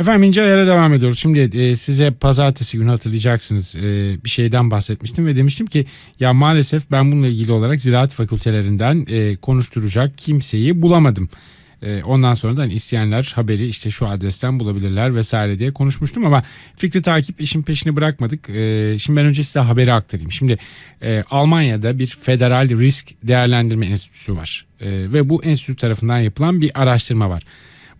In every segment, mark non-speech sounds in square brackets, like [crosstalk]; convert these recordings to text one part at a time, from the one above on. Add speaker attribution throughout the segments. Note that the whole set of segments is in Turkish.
Speaker 1: Efendim İnce Ayar'a devam ediyoruz. Şimdi e, size pazartesi günü hatırlayacaksınız e, bir şeyden bahsetmiştim ve demiştim ki ya maalesef ben bununla ilgili olarak ziraat fakültelerinden e, konuşturacak kimseyi bulamadım. E, ondan sonra da hani isteyenler haberi işte şu adresten bulabilirler vesaire diye konuşmuştum ama fikri takip işin peşini bırakmadık. E, şimdi ben önce size haberi aktarayım. Şimdi e, Almanya'da bir federal risk değerlendirme enstitüsü var e, ve bu enstitü tarafından yapılan bir araştırma var.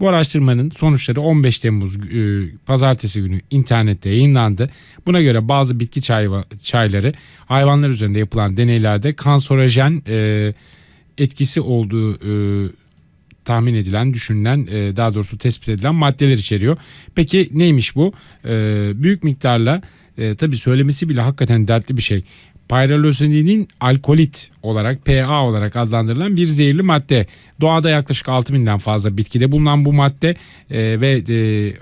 Speaker 1: Bu araştırmanın sonuçları 15 Temmuz e, pazartesi günü internette yayınlandı. Buna göre bazı bitki çay, çayları hayvanlar üzerinde yapılan deneylerde kanserojen e, etkisi olduğu e, tahmin edilen, düşünülen, e, daha doğrusu tespit edilen maddeler içeriyor. Peki neymiş bu? E, büyük miktarla e, tabii söylemesi bile hakikaten dertli bir şey. Pyrrolozinin alkolit olarak PA olarak adlandırılan bir zehirli madde. Doğada yaklaşık 6000'den fazla bitkide bulunan bu madde e, ve e,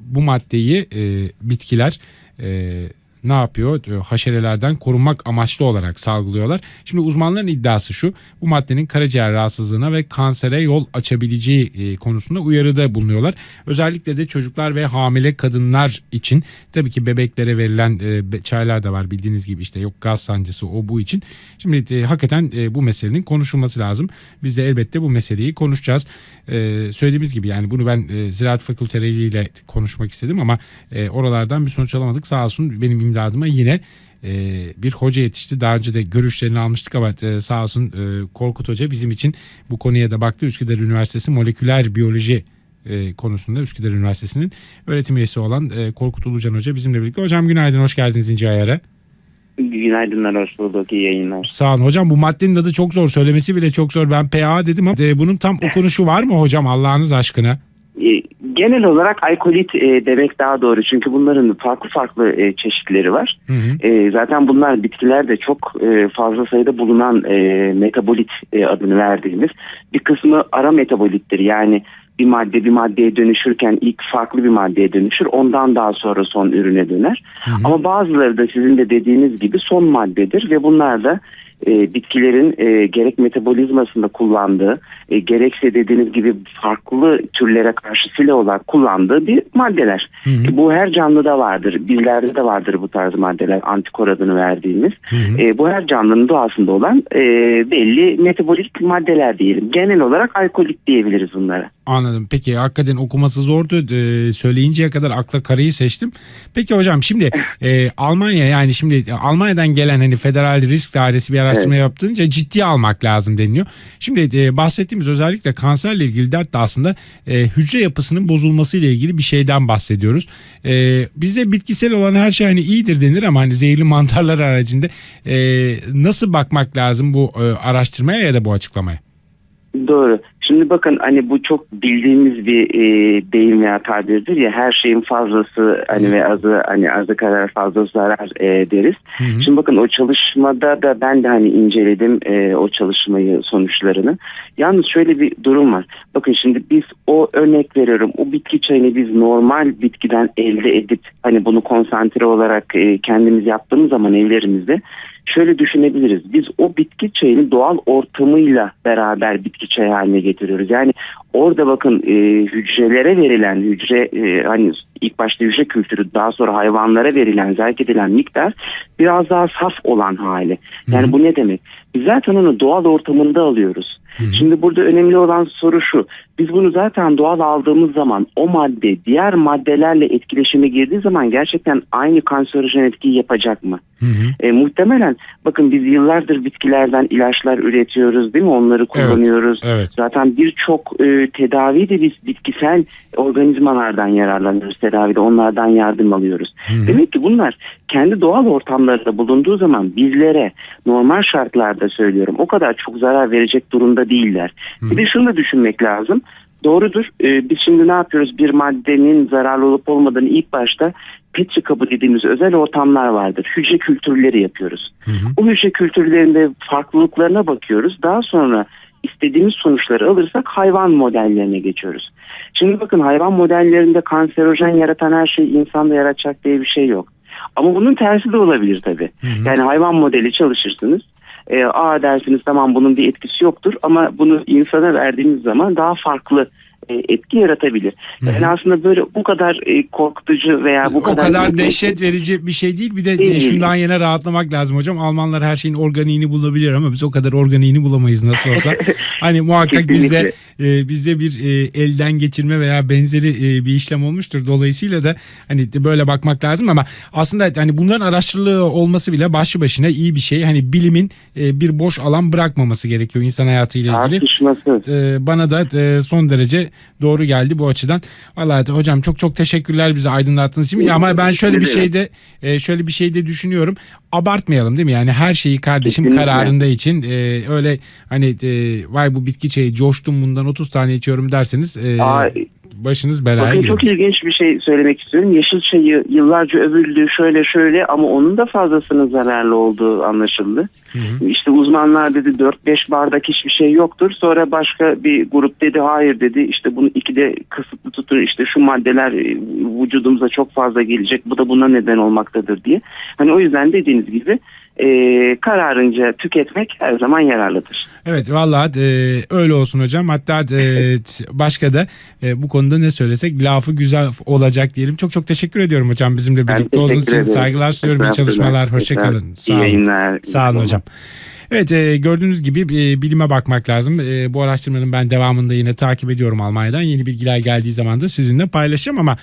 Speaker 1: bu maddeyi e, bitkiler e, ne yapıyor? E, haşerelerden korunmak amaçlı olarak salgılıyorlar. Şimdi uzmanların iddiası şu. Bu maddenin karaciğer rahatsızlığına ve kansere yol açabileceği e, konusunda uyarıda bulunuyorlar. Özellikle de çocuklar ve hamile kadınlar için tabii ki bebeklere verilen e, çaylar da var bildiğiniz gibi işte yok gaz sancısı o bu için. Şimdi hakikaten bu meselenin konuşulması lazım. Biz de elbette bu meseleyi konuşacağız. Söylediğimiz gibi yani bunu ben ziraat fakülteleriyle konuşmak istedim ama oralardan bir sonuç alamadık. Sağ olsun benim imdadıma yine e, bir hoca yetişti. Daha önce de görüşlerini almıştık ama e, sağ olsun e, Korkut Hoca bizim için bu konuya da baktı. Üsküdar Üniversitesi moleküler biyoloji e, konusunda Üsküdar Üniversitesi'nin öğretim üyesi olan e, Korkut Ulucan Hoca bizimle birlikte. Hocam günaydın, hoş geldiniz İnce Ayar'a.
Speaker 2: Günaydınlar, hoş bulduk. İyi yayınlar.
Speaker 1: Sağ olun. Hocam bu maddenin adı çok zor. Söylemesi bile çok zor. Ben PA dedim ama e, bunun tam okunuşu var mı hocam Allah'ınız aşkına?
Speaker 2: Genel olarak alkolit e, demek daha doğru. Çünkü bunların farklı farklı e, çeşitleri var. Hı hı. E, zaten bunlar bitkilerde çok e, fazla sayıda bulunan e, metabolit e, adını verdiğimiz bir kısmı ara metabolittir. Yani bir madde bir maddeye dönüşürken ilk farklı bir maddeye dönüşür. Ondan daha sonra son ürüne döner. Hı hı. Ama bazıları da sizin de dediğiniz gibi son maddedir ve bunlar da e, bitkilerin e, gerek metabolizmasında kullandığı e, gerekse dediğiniz gibi farklı türlere karşı silah olarak kullandığı bir maddeler. Hı hı. E, bu her canlıda vardır. Bizlerde de vardır bu tarz maddeler antikor adını verdiğimiz. Hı hı. E, bu her canlının doğasında olan e, belli metabolik maddeler diyelim. Genel olarak alkolik diyebiliriz bunlara.
Speaker 1: Anladım. Peki hakikaten okuması zordu. Ee, söyleyinceye kadar akla karayı seçtim. Peki hocam şimdi [laughs] e, Almanya yani şimdi Almanya'dan gelen hani Federal Risk Dairesi bir araştırma evet. yaptığınca ciddi almak lazım deniliyor. Şimdi e, bahsettiğimiz özellikle kanserle ilgili dert de aslında e, hücre yapısının bozulması ile ilgili bir şeyden bahsediyoruz. E, bizde bitkisel olan her şey hani iyidir denir ama hani zehirli mantarlar haricinde e, nasıl bakmak lazım bu e, araştırmaya ya da bu açıklamaya?
Speaker 2: Doğru. Şimdi bakın hani bu çok bildiğimiz bir e, deyim veya tabirdir ya her şeyin fazlası hani ve azı hani azı kadar fazla zarar e, deriz. Hı hı. Şimdi bakın o çalışmada da ben de hani inceledim e, o çalışmayı sonuçlarını. Yalnız şöyle bir durum var. Bakın şimdi biz örnek veriyorum o bitki çayını biz normal bitkiden elde edip hani bunu konsantre olarak e, kendimiz yaptığımız zaman evlerimizde şöyle düşünebiliriz. Biz o bitki çayını doğal ortamıyla beraber bitki çayı haline getiriyoruz. Yani orada bakın e, hücrelere verilen hücre e, hani ilk başta hücre kültürü daha sonra hayvanlara verilen zerk edilen miktar biraz daha saf olan hali. Yani Hı-hı. bu ne demek? Biz zaten onu doğal ortamında alıyoruz. Şimdi burada önemli olan soru şu. Biz bunu zaten doğal aldığımız zaman o madde diğer maddelerle etkileşime girdiği zaman gerçekten aynı kanserojen etkiyi yapacak mı? Hı hı. E, muhtemelen bakın biz yıllardır bitkilerden ilaçlar üretiyoruz değil mi? Onları kullanıyoruz. Evet, evet. Zaten birçok e, tedavi de biz bitkisel organizmalardan yararlanıyoruz. Tedavide onlardan yardım alıyoruz. Hı hı. Demek ki bunlar kendi doğal ortamlarında bulunduğu zaman bizlere normal şartlarda söylüyorum o kadar çok zarar verecek durumda değiller. Hı. Bir de şunu da düşünmek lazım. Doğrudur. Ee, biz şimdi ne yapıyoruz? Bir maddenin zararlı olup olmadığını ilk başta Petri kabı dediğimiz özel ortamlar vardır. Hücre kültürleri yapıyoruz. Hı hı. O hücre kültürlerinde farklılıklarına bakıyoruz. Daha sonra istediğimiz sonuçları alırsak hayvan modellerine geçiyoruz. Şimdi bakın hayvan modellerinde kanserojen yaratan her şey insanda yaratacak diye bir şey yok. Ama bunun tersi de olabilir tabii. Hı hı. Yani hayvan modeli çalışırsınız. E, A dersiniz tamam bunun bir etkisi yoktur ama bunu insana verdiğimiz zaman daha farklı etki yaratabilir. Yani aslında böyle bu kadar e, korkutucu veya bu
Speaker 1: o
Speaker 2: kadar
Speaker 1: kadar dehşet verici bir şey değil. Bir de e,
Speaker 2: Değil.
Speaker 1: şundan yana rahatlamak lazım hocam. Almanlar her şeyin organiğini bulabilir ama biz o kadar organiğini bulamayız nasıl olsa. [laughs] hani muhakkak bizde e, bizde bir e, elden geçirme veya benzeri e, bir işlem olmuştur. Dolayısıyla da hani böyle bakmak lazım ama aslında hani bunların araştırılığı olması bile başlı başına iyi bir şey. Hani bilimin e, bir boş alan bırakmaması gerekiyor insan hayatıyla ilgili.
Speaker 2: tartışmasız.
Speaker 1: E, bana da e, son derece doğru geldi bu açıdan. Vallahi de hocam çok çok teşekkürler bizi aydınlattığınız için. Ya ama ben şöyle bir şeyde e, şöyle bir şey de düşünüyorum. Abartmayalım değil mi? Yani her şeyi kardeşim
Speaker 2: Kesinlikle.
Speaker 1: kararında için e, öyle hani e, vay bu bitki çayı coştum bundan 30 tane içiyorum derseniz e,
Speaker 2: Aa,
Speaker 1: başınız belaya
Speaker 2: Bakın
Speaker 1: girer.
Speaker 2: çok ilginç bir şey söylemek istiyorum. Yeşil çayı yıllarca övüldü şöyle şöyle ama onun da fazlasının zararlı olduğu anlaşıldı. İşte uzmanlar dedi 4-5 bardak hiçbir şey yoktur. Sonra başka bir grup dedi hayır dedi işte bunu ikide kısıtlı tutun işte şu maddeler vücudumuza çok fazla gelecek bu da buna neden olmaktadır diye. Hani o yüzden dediğiniz gibi e, kararınca tüketmek her zaman yararlıdır.
Speaker 1: Evet vallahi e, öyle olsun hocam. Hatta e, başka da e, bu konuda ne söylesek lafı güzel olacak diyelim. Çok çok teşekkür ediyorum hocam bizimle birlikte olduğunuz için.
Speaker 2: ederim.
Speaker 1: Saygılar sunuyorum. İyi çalışmalar. Hoşçakalın.
Speaker 2: İyi
Speaker 1: Sağ olun.
Speaker 2: yayınlar.
Speaker 1: Sağ olun hocam. Evet e, gördüğünüz gibi e, bilime bakmak lazım. E, bu araştırmanın ben devamında yine takip ediyorum Almanya'dan. Yeni bilgiler geldiği zaman da sizinle paylaşacağım ama